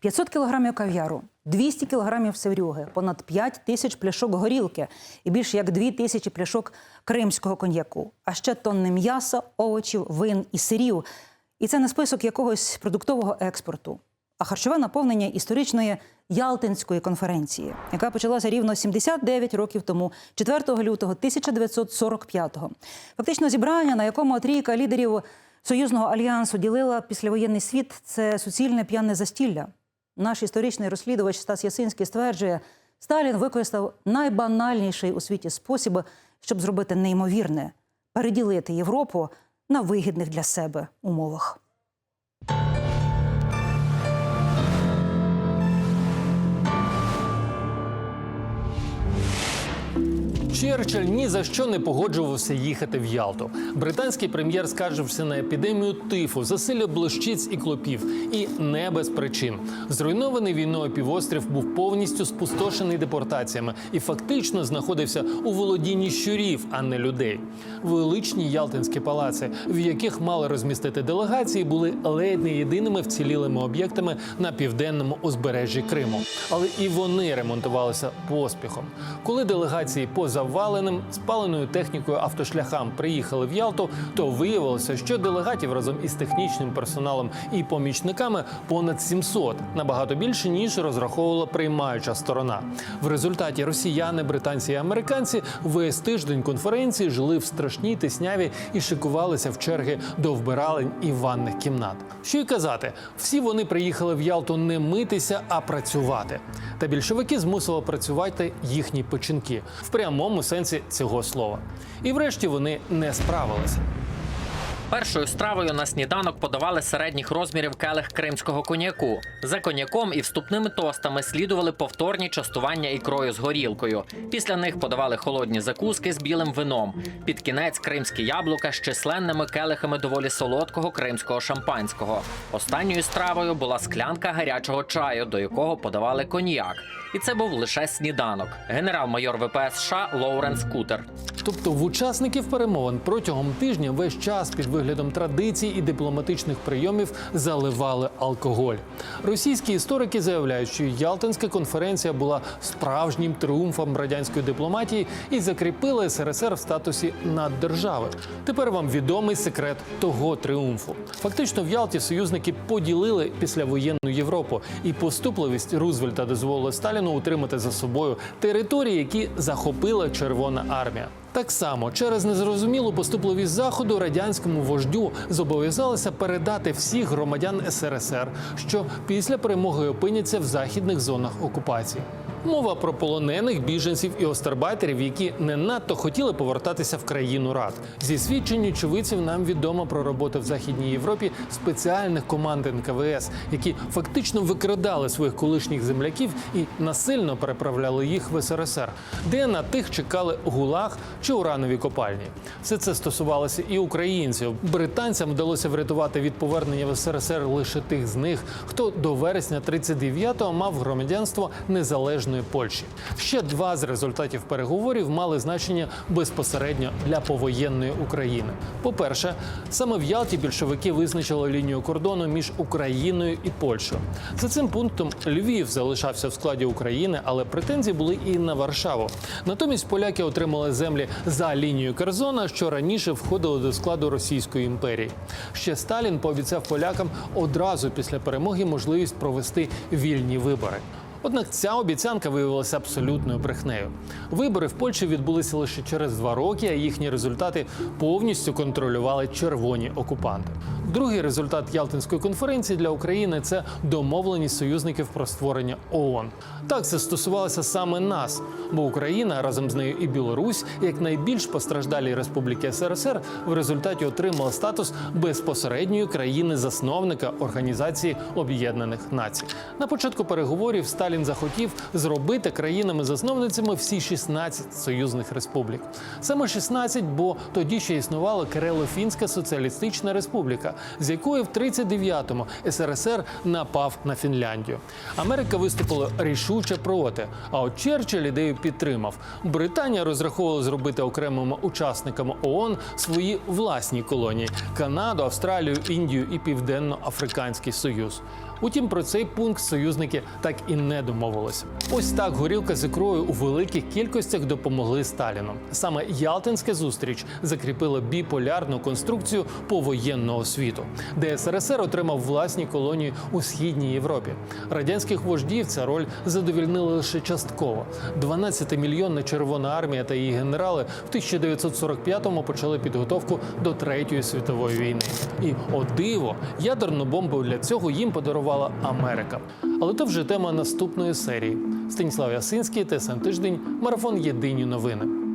500 кілограмів кав'яру, 200 кілограмів севрюги, понад 5 тисяч пляшок горілки і більше як 2 тисячі пляшок кримського коньяку, а ще тонни м'яса, овочів, вин і сирів. І це не список якогось продуктового експорту, а харчове наповнення історичної Ялтинської конференції, яка почалася рівно 79 років тому, 4 лютого 1945-го. Фактично зібрання, на якому трійка лідерів союзного альянсу ділила післявоєнний світ, це суцільне п'яне застілля. Наш історичний розслідувач Стас Ясинський стверджує, Сталін використав найбанальніший у світі спосіб, щоб зробити неймовірне переділити Європу на вигідних для себе умовах. Черчилль ні за що не погоджувався їхати в Ялту. Британський прем'єр скаржився на епідемію тифу, засилля блищиць і клопів, і не без причин. Зруйнований війною півострів був повністю спустошений депортаціями і фактично знаходився у володінні щурів, а не людей. Величні ялтинські палаци, в яких мали розмістити делегації, були ледь не єдиними вцілілими об'єктами на південному узбережжі Криму. Але і вони ремонтувалися поспіхом. Коли делегації по заваленим спаленою технікою автошляхам приїхали в Ялту, то виявилося, що делегатів разом із технічним персоналом і помічниками понад 700, набагато більше ніж розраховувала приймаюча сторона. В результаті росіяни, британці і американці весь тиждень конференції жили в страшній тисняві і шикувалися в черги до вбиралень і ванних кімнат. Що й казати, всі вони приїхали в Ялту не митися, а працювати. Та більшовики змусили працювати їхні печінки в прямому сенсі цього слова. І врешті вони не справилися. Першою стравою на сніданок подавали середніх розмірів келих кримського коньяку. За коньяком і вступними тостами слідували повторні частування ікрою з горілкою. Після них подавали холодні закуски з білим вином. Під кінець кримські яблука з численними келихами доволі солодкого кримського шампанського. Останньою стравою була склянка гарячого чаю, до якого подавали коньяк. І це був лише сніданок. Генерал-майор ВПС США Лоуренс Кутер. Тобто в учасників перемовин протягом тижня весь час під виглядом традицій і дипломатичних прийомів заливали алкоголь. Російські історики заявляють, що Ялтинська конференція була справжнім тріумфом радянської дипломатії і закріпила СРСР в статусі наддержави. Тепер вам відомий секрет того тріумфу. Фактично, в Ялті союзники поділили післявоєнну Європу, і поступливість Рузвельта дозволила Сталіну утримати за собою території, які захопила Червона армія. Так само через незрозумілу поступливість заходу радянському вождю зобов'язалися передати всіх громадян СРСР, що після перемоги опиняться в західних зонах окупації. Мова про полонених біженців і остербайтерів, які не надто хотіли повертатися в країну рад. Зі свідчень очевидців нам відомо про роботу в Західній Європі спеціальних команд НКВС, які фактично викрадали своїх колишніх земляків і насильно переправляли їх в СРСР, де на тих чекали гулаг чи уранові копальні. Все це стосувалося і українців. Британцям вдалося врятувати від повернення в СРСР лише тих з них, хто до вересня 39-го мав громадянство незалежної Польщі. Ще два з результатів переговорів мали значення безпосередньо для повоєнної України. По-перше, саме в Ялті більшовики визначили лінію кордону між Україною і Польщею. За цим пунктом Львів залишався в складі України, але претензії були і на Варшаву. Натомість поляки отримали землі за лінією Керзона, що раніше входили до складу Російської імперії. Ще Сталін пообіцяв полякам одразу після перемоги можливість провести вільні вибори. Однак ця обіцянка виявилася абсолютною брехнею. Вибори в Польщі відбулися лише через два роки, а їхні результати повністю контролювали червоні окупанти. Другий результат Ялтинської конференції для України це домовленість союзників про створення ООН. Так це стосувалося саме нас, бо Україна разом з нею і Білорусь, як найбільш постраждалі республіки СРСР, в результаті отримала статус безпосередньої країни-засновника Організації Об'єднаних Націй. На початку переговорів Сталін захотів зробити країнами-засновницями всі 16 союзних республік. Саме 16, бо тоді ще існувала Карело-Фінська соціалістична республіка, з якої в 39-му СРСР напав на Фінляндію. Америка виступила рішуче проти. А от Черчилль ідею підтримав. Британія розраховувала зробити окремими учасниками ООН свої власні колонії: Канаду, Австралію, Індію і Південно-Африканський Союз. Утім, про цей пункт союзники так і не домовилися. Ось так горілка з ікрою у великих кількостях допомогли Сталіну. Саме Ялтинська зустріч закріпила біполярну конструкцію повоєнного світу, де СРСР отримав власні колонії у східній Європі. Радянських вождів ця роль задовільнила лише частково. 12-мільйонна Червона армія та її генерали в 1945-му почали підготовку до третьої світової війни. І о диво, ядерну бомбу для цього їм подарувала Америка. Але то вже тема наступної серії. Станіслав Ясинський, ТСН Тиждень, марафон Єдині новини.